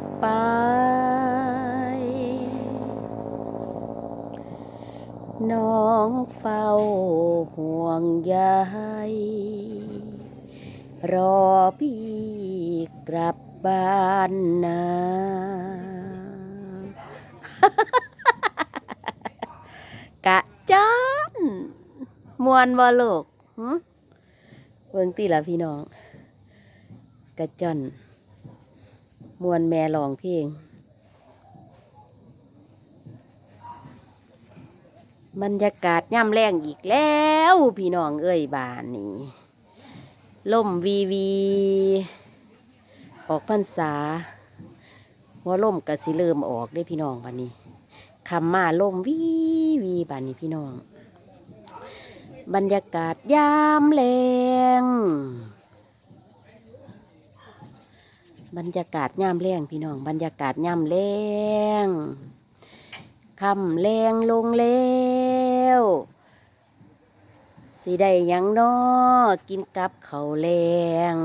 จากไป น้องเฝ้าห่วงใยรอพี่กลับบ้านนากะจ้อนมวนบ่ลูกหึเบิ่งติละพี่น้อง กะจ้อน มวนแม่ร้องเพลง บรรยากาศย่ำแรงอีกแล้ว พี่น้องเอ้ยบานนี้ล่มวีวี ออกพรรษาหัวล่มกระสิเริ่มออกได้พี่น้องบานนี้คำมาล่มวีวีบานนี้พี่น้อง บรรยากาศยามแรง บรรยากาศยามแรงพี่น้อง บรรยากาศยามแรงคำแรงลงแล้วสิได้ยังนอกินกับเขาแรง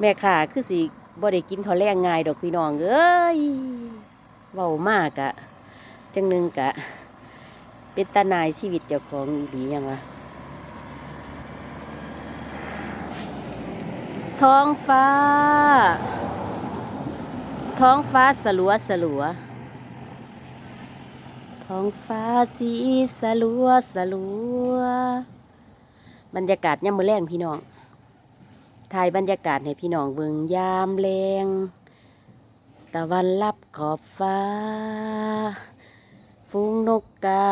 แม่ค่ะคือสิบ่ได้กินข้าวแรงง่ายดอกพี่น้องเอ้ยเว้ามากอะ จังหนึ่งกะ เป็นตานายชีวิตเจ้าของอีหลียังวะท้องฟ้า ท้องฟ้าสลัวสลัว ท้องฟ้าสีสลัวสลัว บรรยากาศย่ำมือแรงพี่น้องถ่ายบรรยากาศให้พี่น้องเบิงยามแรง ตะวันลับขอบฟ้า ฟูงนกกา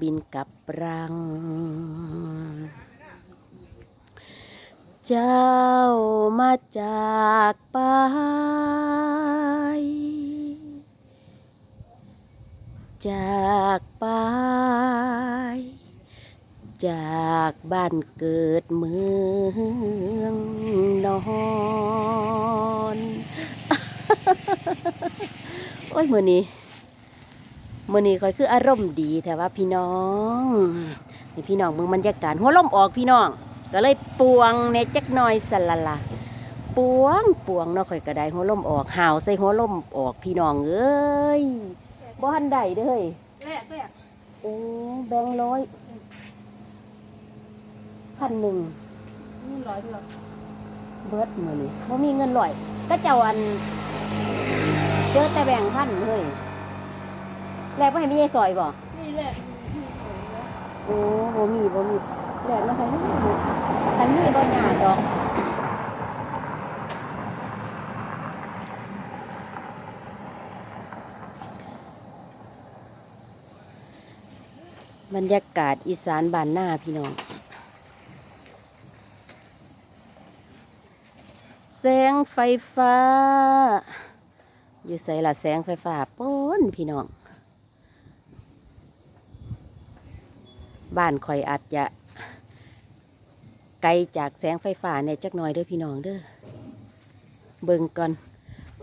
บินกลับรัง เจ้ามาจากไปจากไป จากบ้านเกิดเมืองนอนโอ้ยมือนี้ มือนี้คอยคืออารมณ์ดีแต่ว่าพี่น้องนี่พี่น้องเมืองบรรยากาศหัวลมออกพี่น้อง ก็เลยปวงในจักหน่อยสละละปวงปวงเนาะข่อยก็ไดหัวลมออกห่าวใส่หัวลมออกพี่น้องเอ้ยบ่ทันใดเด้อเฮ้ยแรกแรกโอ้แบงร้อยพันหนึ่งนี่ร้อยเดียวเบิดมือนี่บ่มีเงินลอยก็เจ้าอันเจอแต่แบ่งค์พันเฮ้ย แลกบ่ให้มีไอ้ซอยบ่นี่แรกที่สวยนะโอ้บ่มีบ่มีแลกมาให้มีคันมีบ่ยากดอกบรรยากาศอีสานบ้านหน้าพี่น้องแสงไฟฟ้า อยู่ใส่ละแสงไฟฟ้าป้นพี่น้อง บ้านคอยอาจจะ ไกลจากแสงไฟฟ้าเนี่ยจักหน่อยเด้อพี่น้องเด้อเบิ่งก่อน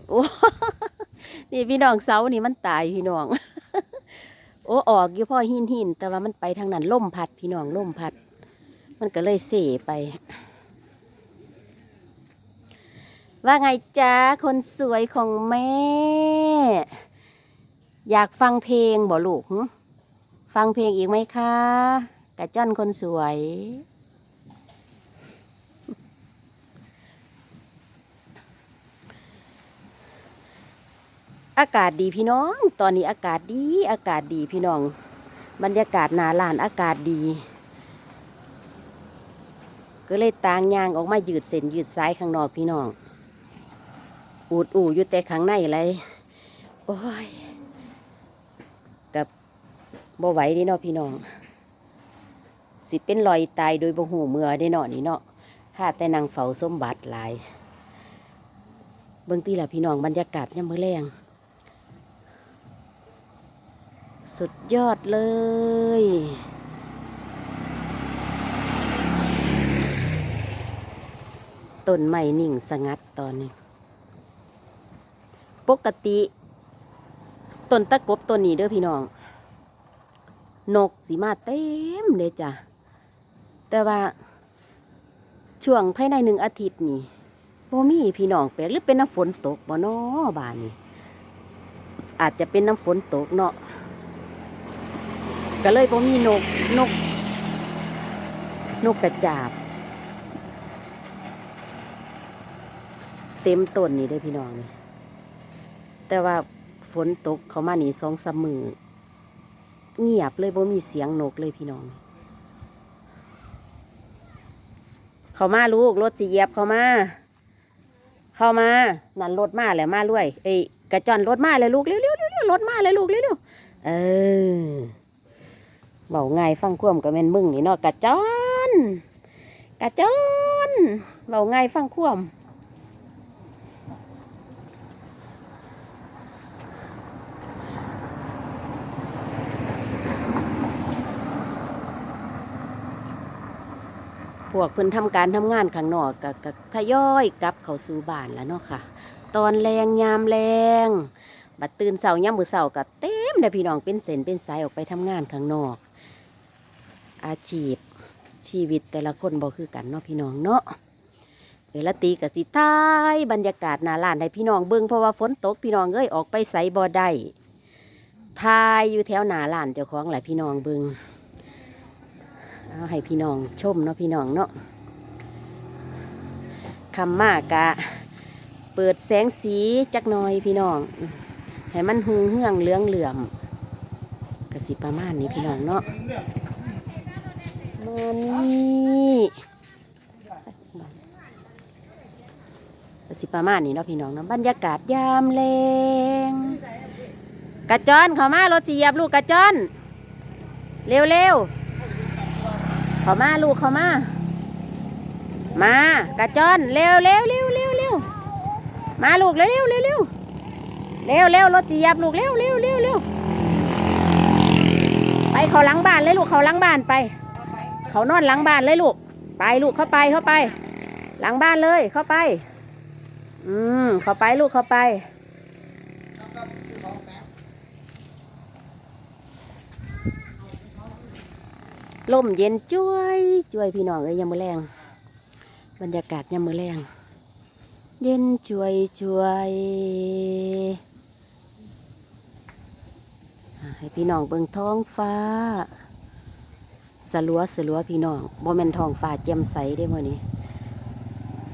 โอ้นี่พี่น้องเสานี่มันตายพี่น้อง โอ้ออกอยู่พ่อหินหินแต่ว่ามันไปทางนั้นล่มพัด พี่น้องล่มพัด มันก็เลยเสียไป ว่าไงจ้าคนสวยของแม่ อยากฟังเพลงบ่ลูก ฟังเพลงอีกไหมคะกระจ้อนคนสวย อากาศดีพี่น้อง ตอนนี้อากาศดี อากาศดีพี่น้อง บรรยากาศหนาลานอากาศดี ก็เลยต่างยางออกมายืดเส้นยืดสายข้างนอกพี่น้อง อูดอูอยู่แต่ข้างในอะไรโอ้ย บ่ไหวเด้เนาะพี่น้อง สิเป็นรอยตายโดยบ่หูเมื่อได้เนาะนี่เนาะข้าแต่นางเฝ้าสมบัติหลาย เบิ่งตีละพี่น้องบรรยากาศยามมื้อแรงสุดยอดเลย ต้นไม้นิ่งสงัดตอนนี้ ปกติ ต้นตะกบต้นนี้เด้อพี่น้อง นกสีมาเต็มเลยจ้ะ แต่ว่า ช่วงภายในหนึ่งอาทิตย์นี่บ่มีพี่น้องแปลกหรือเป็นน้ำฝนตกบ่เนาะบ้านนี้อาจจะเป็นน้ำฝนตกเนาะก็เลยบ่มีนกนก นกกระจาบ เต็มต้นนี่เลยพี่น้องนี่แต่ว่าฝนตกเขามานี่สองสามมือ เงียบเลยบ่มีเสียงนกเลยพี่น้อง เขามาลูกรถสีเยียบเขามา เข้ามานั่นรถมาแล้วมาด้วยเอ้ยกระจอนรถมาเลยลูกเร็วเร็วเร็วเร็วรถมาเลยลูกเร็วเร็วเออเบาไงายฟังควมกับแม่นมึงนี่เนาะกระจอนกระจอนเบาไงายฟังควม วกเพิ่นทำการทำงานข้างนอกก็ก็ทยอยกลับเข้าสู่บ้านแล้วเนาะค่ะ ตอนแรงยามแรงบัดตื่นเสาร์ยามมื้อเสาร์ก็เต็มเลยพี่น้องเป็นเส้นเป็นสายออกไปทำงานข้างนอก อาชีพชีวิตแต่ละคนบ่คือกันเนาะพี่น้องเนาะเวลาตีกับสิท้ายบรรยากาศหน้าร้านให้พี่น้องเบิ่งเพราะว่าฝนตกพี่น้องเอ้ยออกไปไสบ่ได้ทายอยู่แถวหน้าร้านเจ้าของแหละพี่น้องเบิ่ง เอาให้พี่น้องชมเนาะพี่น้องเนาะคำมากกะ เปิดแสงสีจักหน่อยพี่น้อง ให้มันหูเฮืองเหลืองเหลื่อมกสิประมาณนี้พี่น้องเนาะมานี่กสิประมาณนี้เนาะพี่น้องเนาะบรรยากาศยามแรงกระจอนเข้ามารถจีเหยียบลูกกระจอน เร็วเร็ว เขามาลูกเขามา มากระจอนเร็วเร็วเร็วเร็วเร็วมาลูกเร็วเร็วเร็วเร็วเร็วเร็วรถจียับลูกเร็วเร็วเร็วเร็วไปเขาหลังบ้านเลยลูกเขาหลังบ้านไป เขานอนหลังบ้านเลยลูกไปลูกเข้าไปเข้าไป หลังบ้านเลยเข้าไป อืมเข้าไปลูกเข้าไป ลมเย็นจ้วยจ้วยพี่น้องเอ้ยยามมือแรงบรรยากาศยามมือแรงเย็นจ้วยจ้วยให้พี่น้องเบิ่งท้องฟ้า สลัวสลัวพี่น้องบ่แม่นท้องฟ้าแจ่มใสได้มื้อนี้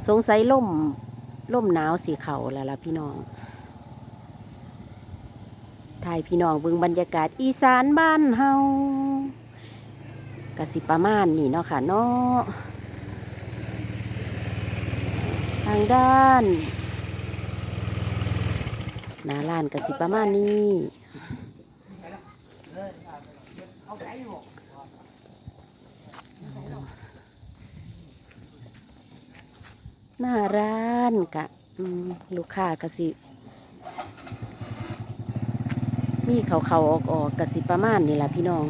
สงสัยล่มล่มหนาวสีเขาแล้วล่ะพี่น้องถ่ายพี่น้องเบิ่งบรรยากาศอีสานบ้านเฮา กสิประมาณนี่เนาะค่ะเนาะทางด้านหน้าร้านกสิประมาณนี้หน้าร้านกะลูกค้ากสิ มีเขาเขาๆออกออกกสิประมาณนี่แหละพี่น้อง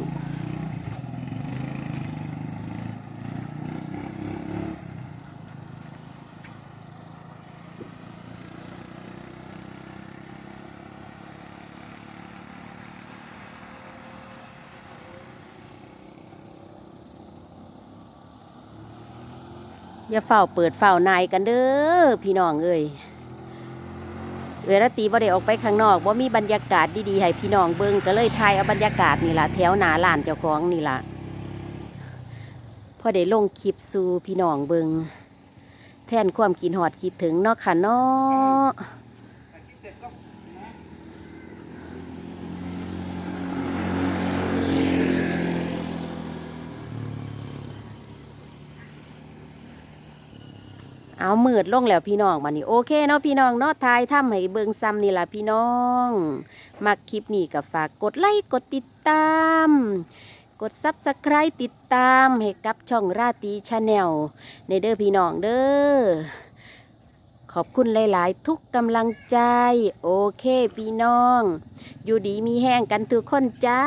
อย่าเฝ้าเปิดเฝ้านายกันเด้อพี่น้องเอ้ยเวลาตีบ่ได้ออกไปข้างนอกบ่มีบรรยากาศดีๆให้พี่น้องเบิ่งก็เลยถ่ายเอาบรรยากาศนี่ล่ะแถวหนาลานเจ้าของนี่ล่ะพอได้ลงคลิปสู่พี่น้องเบิ่งแทนความกินหอดคิดถึงเนาะค่ะเนาะ เอามืดลงแล้วพี่น้องมานี่โอเคเนาะพี่น้องเนาะทายถ้ำให้เบิงซ้ำนี่ล่ะพี่น้อง มักคลิปนี้ก็ฝากกดไลค์กดติดตาม กดซับสไครต์ติดตามให้กับช่องราตรีชาแนลในเด้อพี่น้องเด้อขอบคุณหลาย ๆ ทุกกำลังใจ โอเคพี่น้อง อยู่ดีมีแห้งกันทุกคนจ้า